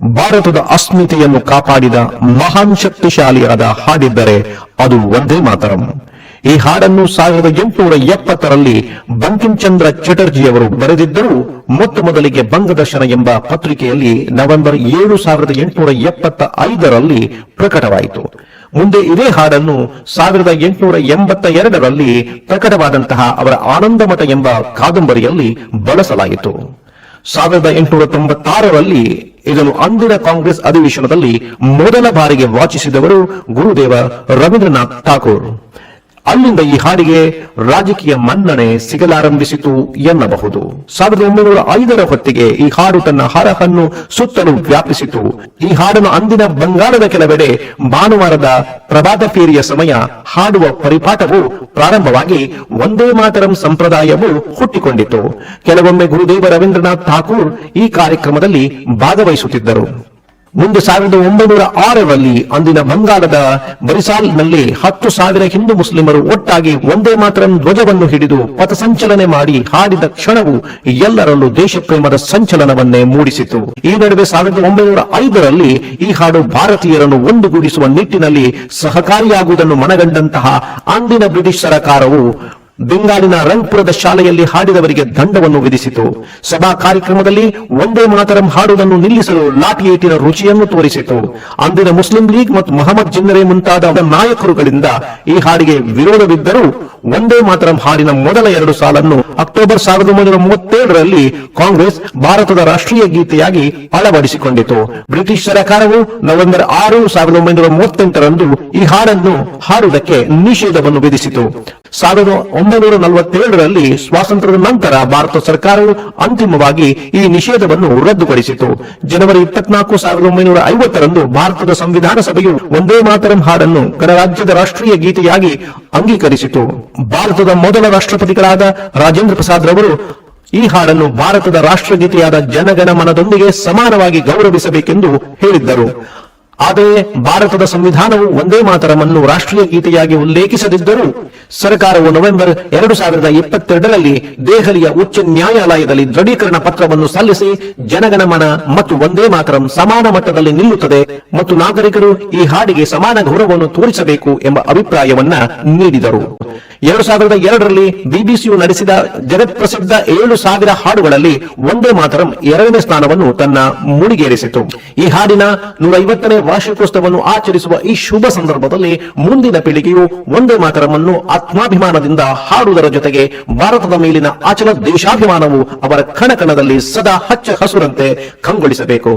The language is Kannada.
ಭಾರತದ ಅಸ್ಮಿತೆಯನ್ನು ಕಾಪಾಡಿದ ಮಹಾನ್ ಶಕ್ತಿಶಾಲಿಯಾದ ಹಾಡಿದ್ದರೆ ಅದು ಒಂದೇ ಮಾತರಂ. ಈ ಹಾಡನ್ನು ಸಾವಿರದ ಎಂಟುನೂರ ಎಪ್ಪತ್ತರಲ್ಲಿ ಬಂಕಿಂಚಂದ್ರ ಚಟರ್ಜಿಯವರು ಬರೆದಿದ್ದರೂ ಮೊತ್ತ ಮೊದಲಿಗೆ ಬಂಗದರ್ಶನ ಎಂಬ ಪತ್ರಿಕೆಯಲ್ಲಿ ನವೆಂಬರ್ ಏಳು ಸಾವಿರದ ಎಂಟುನೂರ ಎಪ್ಪತ್ತ ಐದರಲ್ಲಿ ಪ್ರಕಟವಾಯಿತು. ಮುಂದೆ ಇದೇ ಹಾಡನ್ನು ಸಾವಿರದ ಎಂಟುನೂರ ಎಂಬತ್ತ ಎರಡರಲ್ಲಿ ಪ್ರಕಟವಾದಂತಹ ಅವರ ಆನಂದಮಠ ಎಂಬ ಕಾದಂಬರಿಯಲ್ಲಿ ಬಳಸಲಾಯಿತು. ಸಾವಿರದ ಎಂಟುನೂರ ತೊಂಬತ್ತಾರರಲ್ಲಿ ಇದನ್ನು ಅಂದಿನ ಕಾಂಗ್ರೆಸ್ ಅಧಿವೇಶನದಲ್ಲಿ ಮೊದಲ ಬಾರಿಗೆ ವಾಚಿಸಿದವರು ಗುರುದೇವ ರವೀಂದ್ರನಾಥ್ ಠಾಕೂರ್. ಅಲ್ಲಿಂದ ಈ ಹಾಡಿಗೆ ರಾಜಕೀಯ ಮನ್ನಣೆ ಸಿಗಲಾರಂಭಿಸಿತು ಎನ್ನಬಹುದು. ಸಾವಿರದ ಒಂಬೈನೂರ ಐದರ ಹೊತ್ತಿಗೆ ಈ ಹಾಡು ತನ್ನ ಹರಹನ್ನು ಸುತ್ತಲೂ ವ್ಯಾಪಿಸಿತು. ಈ ಹಾಡನ್ನು ಅಂದಿನ ಬಂಗಾಳದ ಕೆಲವೆಡೆ ಭಾನುವಾರದ ಪ್ರಭಾತ ಫೇರಿಯ ಸಮಯ ಹಾಡುವ ಪರಿಪಾಠವು ಪ್ರಾರಂಭವಾಗಿ ಒಂದೇ ಮಾತರಂ ಸಂಪ್ರದಾಯವು ಹುಟ್ಟಿಕೊಂಡಿತು. ಕೆಲವೊಮ್ಮೆ ಗುರುದೇವ ರವೀಂದ್ರನಾಥ್ ಠಾಕೂರ್ ಈ ಕಾರ್ಯಕ್ರಮದಲ್ಲಿ ಭಾಗವಹಿಸುತ್ತಿದ್ದರು. ಮುಂದೆ ಸಾವಿರದ ಒಂಬೈನೂರ ಆರರಲ್ಲಿ ಅಂದಿನ ಬಂಗಾಳದ ಬರಿಸಾಲ್ನಲ್ಲಿ ಹತ್ತು ಸಾವಿರ ಹಿಂದೂ ಮುಸ್ಲಿಮರು ಒಟ್ಟಾಗಿ ಒಂದೇ ಮಾತ್ರ ಧ್ವಜವನ್ನು ಹಿಡಿದು ಪಥಸಂಚಲನೆ ಮಾಡಿ ಹಾಡಿದ ಕ್ಷಣವು ಎಲ್ಲರಲ್ಲೂ ದೇಶಪ್ರೇಮದ ಸಂಚಲನವನ್ನೇ ಮೂಡಿಸಿತು. ಈ ನಡುವೆ ಸಾವಿರದ ಒಂಬೈನೂರ ಐದರಲ್ಲಿ ಈ ಹಾಡು ಭಾರತೀಯರನ್ನು ಒಂದುಗೂಡಿಸುವ ನಿಟ್ಟಿನಲ್ಲಿ ಸಹಕಾರಿಯಾಗುವುದನ್ನು ಮನಗಂಡಂತಹ ಅಂದಿನ ಬ್ರಿಟಿಷ್ ಸರ್ಕಾರವು ಬೆಂಗಾಲಿನ ರಂಗ್ಪುರದ ಶಾಲೆಯಲ್ಲಿ ಹಾಡಿದವರಿಗೆ ದಂಡವನ್ನು ವಿಧಿಸಿತು. ಸಭಾ ಕಾರ್ಯಕ್ರಮದಲ್ಲಿ ಒಂದೇ ಮಾತರಂ ಹಾಡುವುದನ್ನು ನಿಲ್ಲಿಸಲು ಲಾಠಿ ಏಟಿನ ರುಚಿಯನ್ನು ತೋರಿಸಿತು. ಅಂದಿನ ಮುಸ್ಲಿಂ ಲೀಗ್ ಮತ್ತು ಮೊಹಮ್ಮದ್ ಜಿನ್ನರೆ ಮುಂತಾದ ನಾಯಕರುಗಳಿಂದ ಈ ಹಾಡಿಗೆ ವಿರೋಧವಿದ್ದರೂ ಒಂದೇ ಮಾತರಂ ಹಾಡಿನ ಮೊದಲ ಎರಡು ಸಾಲನ್ನು ಅಕ್ಟೋಬರ್ ಸಾವಿರದ ಒಂಬೈನೂರ ಮೂವತ್ತೇಳರಲ್ಲಿ ಕಾಂಗ್ರೆಸ್ ಭಾರತದ ರಾಷ್ಟ್ರೀಯ ಗೀತೆಯಾಗಿ ಅಳವಡಿಸಿಕೊಂಡಿತು. ಬ್ರಿಟಿಷ್ ಸರ್ಕಾರವು ನವೆಂಬರ್ ಆರು ಸಾವಿರದ ಒಂಬೈನೂರ ಮೂವತ್ತೆಂಟರಂದು ಈ ಹಾಡನ್ನು ಹಾಡುವುದಕ್ಕೆ ನಿಷೇಧವನ್ನು ವಿಧಿಸಿತು. ಸಾವಿರದ ಒಂಬೈನೂರ ನಲವತ್ತೇಳರಲ್ಲಿ ಸ್ವಾತಂತ್ರ್ಯದ ನಂತರ ಭಾರತ ಸರ್ಕಾರವು ಅಂತಿಮವಾಗಿ ಈ ನಿಷೇಧವನ್ನು ರದ್ದುಪಡಿಸಿತು ಜನವರಿ ಇಪ್ಪತ್ನಾಲ್ಕು ಸಾವಿರದ ಒಂಬೈನೂರ ಐವತ್ತರಂದು ಭಾರತದ ಸಂವಿಧಾನ ಸಭೆಯು ಒಂದೇ ಮಾತರಂ ಹಾಡನ್ನು ಗಣರಾಜ್ಯದ ರಾಷ್ಟ್ರೀಯ ಗೀತೆಯಾಗಿ ಅಂಗೀಕರಿಸಿತು. ಭಾರತದ ಮೊದಲ ರಾಷ್ಟ್ರಪತಿಗಳಾದ ರಾಜೇಂದ್ರ ಪ್ರಸಾದ್ ರವರು ಈ ಹಾಡನ್ನು ಭಾರತದ ರಾಷ್ಟ್ರಗೀತೆಯಾದ ಜನಗಣಮನದೊಂದಿಗೆ ಸಮಾನವಾಗಿ ಗೌರವಿಸಬೇಕೆಂದು ಹೇಳಿದ್ದರು. ಆದರೆ ಭಾರತದ ಸಂವಿಧಾನವು ಒಂದೇ ಮಾತರಮನ್ನು ರಾಷ್ಟ್ರೀಯ ಗೀತೆಯಾಗಿ ಉಲ್ಲೇಖಿಸದಿದ್ದರೂ ಸರ್ಕಾರವು ನವೆಂಬರ್ ಎರಡು ಸಾವಿರದ ಇಪ್ಪತ್ತೆರಡರಲ್ಲಿ ದೆಹಲಿಯ ಉಚ್ಚ ನ್ಯಾಯಾಲಯದಲ್ಲಿ ದೃಢೀಕರಣ ಪತ್ರವನ್ನು ಸಲ್ಲಿಸಿ ಜನಗಣಮನ ಮತ್ತು ಒಂದೇ ಮಾತರಂ ಸಮಾನ ಮಟ್ಟದಲ್ಲಿ ನಿಲ್ಲುತ್ತದೆ ಮತ್ತು ನಾಗರಿಕರು ಈ ಹಾಡಿಗೆ ಸಮಾನ ಗೌರವವನ್ನು ತೋರಿಸಬೇಕು ಎಂಬ ಅಭಿಪ್ರಾಯವನ್ನ ನೀಡಿದರು. ಎರಡು ಸಾವಿರದ ಎರಡರಲ್ಲಿ ಬಿಬಿಸಿಯು ನಡೆಸಿದ ಜಗತ್ಪ್ರಸಿದ್ಧ ಏಳು ಸಾವಿರ ಹಾಡುಗಳಲ್ಲಿ ಒಂದೇ ಮಾತರಂ ಎರಡನೇ ಸ್ಥಾನವನ್ನು ತನ್ನ ಮುಡಿಗೇರಿಸಿತು. ಈ ಹಾಡಿನ ನೂರ ಐವತ್ತನೇ ವಾರ್ಷಿಕೋತ್ಸವವನ್ನು ಆಚರಿಸುವ ಈ ಶುಭ ಸಂದರ್ಭದಲ್ಲಿ ಮುಂದಿನ ಪೀಳಿಗೆಯು ಒಂದೇ ಮಾತರಮನ್ನು ಆತ್ಮಾಭಿಮಾನದಿಂದ ಹಾಡುವುದರ ಜೊತೆಗೆ ಭಾರತದ ಮೇಲಿನ ಅಚಲ ದೇಶಾಭಿಮಾನವು ಅವರ ಕಣಕಣದಲ್ಲಿ ಸದಾ ಹಚ್ಚ ಹಸುರಂತೆ ಕಂಗೊಳಿಸಬೇಕು.